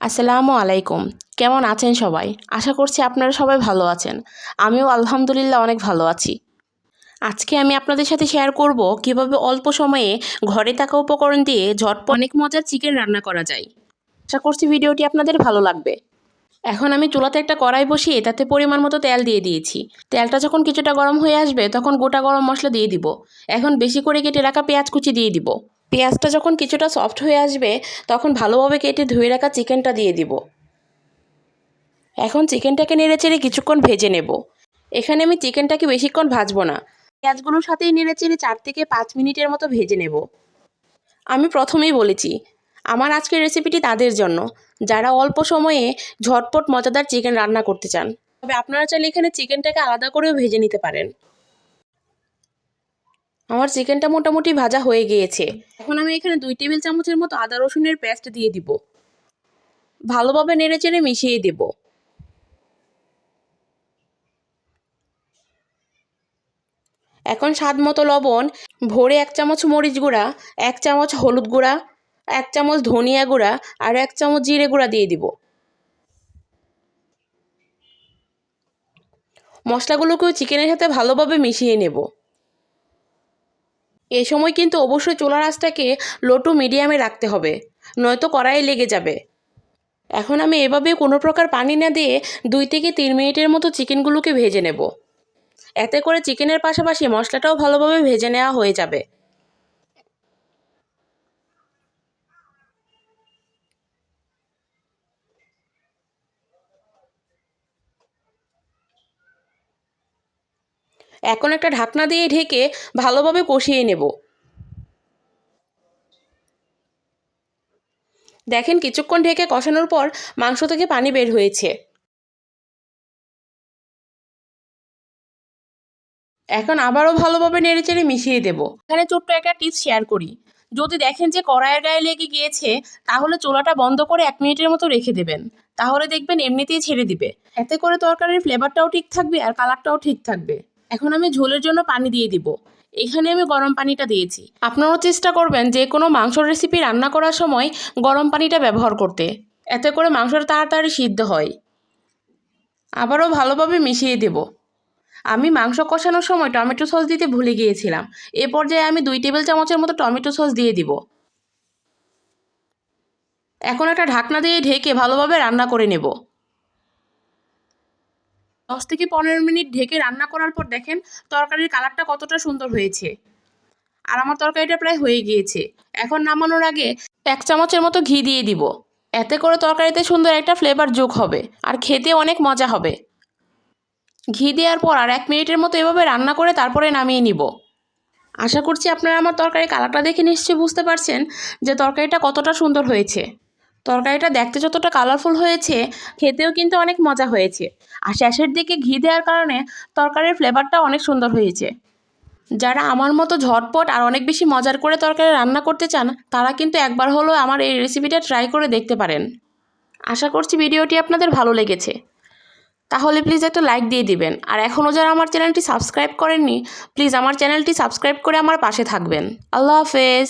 আসসালামু আলাইকুম। কেমন আছেন সবাই? আশা করছি আপনারা সবাই ভালো আছেন। আমিও আলহামদুলিল্লাহ অনেক ভালো আছি। আজকে আমি আপনাদের সাথে শেয়ার করব কীভাবে অল্প সময়ে ঘরে থাকা উপকরণ দিয়ে ঝটপট অনেক মজার চিকেন রান্না করা যায়। আশা করছি ভিডিওটি আপনাদের ভালো লাগবে। এখন আমি চুলাতে একটা কড়াই বসিয়ে তাতে পরিমাণ মতো তেল দিয়ে দিয়েছি। তেলটা যখন কিছুটা গরম হয়ে আসবে তখন গোটা গরম মশলা দিয়ে দিব। এখন বেশি করে কেটে রাখা পেঁয়াজ কুচি দিয়ে দিব। পেঁয়াজটা যখন কিছুটা সফট হয়ে আসবে, তখন ভালোভাবে কেটে ধুয়ে রাখা চিকেনটা দিয়ে দিব। এখন চিকেনটাকে নেড়ে চেড়ে কিছুক্ষণ ভেজে নেব। এখানে আমি চিকেনটাকে বেশিক্ষণ ভাজবো না। পেঁয়াজগুলোর সাথেই নেড়ে চেড়ে চার থেকে পাঁচ মিনিটের মতো ভেজে নেব। আমি প্রথমেই বলেছি, আমার আজকের রেসিপিটি তাদের জন্য। যারা অল্প সময়ে ঝটপট মজাদার চিকেন রান্না করতে চান, তবে আপনারা চাইলে এখানে চিকেনটাকে আলাদা করেও ভেজে নিতে পারেন। আমার চিকেনটা মোটামুটি ভাজা হয়ে গিয়েছে। এখন আমি এখানে দুই টেবিল চামচের মতো আদা রসুনের পেস্ট দিয়ে দিব। ভালোভাবে নেড়ে চেড়ে মিশিয়ে দেব। এখন স্বাদ মতো লবণ ভরে এক চামচ মরিচ গুঁড়া এক চামচ হলুদ গুঁড়া এক চামচ ধনিয়া গুঁড়া আর এক চামচ জিরে গুঁড়া দিয়ে দিব। মশলাগুলোকেও চিকেনের সাথে ভালোভাবে মিশিয়ে নেব। এ সময় কিন্তু অবশ্যই চোলা আঁচটাকে লো টু মিডিয়ামে রাখতে হবে, নয়তো কড়াই লেগে যাবে। এখন আমি এভাবে কোনো প্রকার পানি না দিয়ে দুই থেকে তিন মিনিটের মতো চিকেনগুলোকে ভেজে নেব। এতে করে চিকেনের পাশাপাশি মশলাটাও ভালোভাবে ভেজে নেওয়া হয়ে যাবে। এখন একটা ঢাকনা দিয়ে ঢেকে ভালোভাবে কষিয়ে নেব। দেখেন কিছুক্ষণ ঢেকে কষানোর পর মাংস থেকে পানি বের হয়েছে। এখন আবারও ভালোভাবে নেড়েচেড়ে মিশিয়ে দেব। এখানে ছোট্ট একটা টিপস শেয়ার করি। যদি দেখেন যে কড়াইয়ের গায়ে লেগে গিয়েছে, তাহলে চোলাটা বন্ধ করে এক মিনিটের মতো রেখে দেবেন। তাহলে দেখবেন এমনিতেই ছেড়ে দিবে। এতে করে তরকারির ফ্লেভারটাও ঠিক থাকবে আর কালারটাও ঠিক থাকবে। এখন আমি ঝোলের জন্য পানি দিয়ে দিব। এখানে আমি গরম পানিটা দিয়েছি। আপনারাও চেষ্টা করবেন যে কোনো মাংসর রেসিপি রান্না করার সময় গরম পানিটা ব্যবহার করতে। এতে করে মাংসটা তাড়াতাড়ি সিদ্ধ হয়। আবারও ভালোভাবে মিশিয়ে দেব। আমি মাংস কষানোর সময় টমেটো সস দিতে ভুলে গিয়েছিলাম। এ পর্যায়ে আমি দুই টেবিল চামচের মতো টমেটো সস দিয়ে দিব। এখন একটা ঢাকনা দিয়ে ঢেকে ভালোভাবে রান্না করে নেব। দশ থেকে পনেরো মিনিট ঢেকে রান্না করার পর দেখেন তরকারির কালারটা কতটা সুন্দর হয়েছে। আর আমার তরকারিটা প্রায় হয়ে গিয়েছে। এখন নামানোর আগে এক চামচের মতো ঘি দিয়ে দিব। এতে করে তরকারিতে সুন্দর একটা ফ্লেভার যোগ হবে আর খেতে অনেক মজা হবে। ঘি দেওয়ার পর আর এক মিনিটের মতো এভাবে রান্না করে তারপরে নামিয়ে নিব। আশা করছি আপনারা আমার তরকারি কালারটা দেখে নিশ্চয়ই বুঝতে পারছেন যে তরকারিটা কতটা সুন্দর হয়েছে। তরকারিটা দেখতে যতটা কালারফুল হয়েছে, খেতেও কিন্তু অনেক মজা হয়েছে। আর শেষের দিকে ঘি দেওয়ার কারণে তরকারির ফ্লেভারটা অনেক সুন্দর হয়েছে। যারা আমার মতো ঝটপট আর অনেক বেশি মজার করে তরকারি রান্না করতে চান, তারা কিন্তু একবার হলেও আমার এই রেসিপিটা ট্রাই করে দেখতে পারেন। আশা করছি ভিডিওটি আপনাদের ভালো লেগেছে। তাহলে প্লিজ একটা লাইক দিয়ে দিবেন। আর এখনও যারা আমার চ্যানেলটি সাবস্ক্রাইব করেননি প্লিজ আমার চ্যানেলটি সাবস্ক্রাইব করে আমার পাশে থাকবেন। আল্লাহ হাফেজ।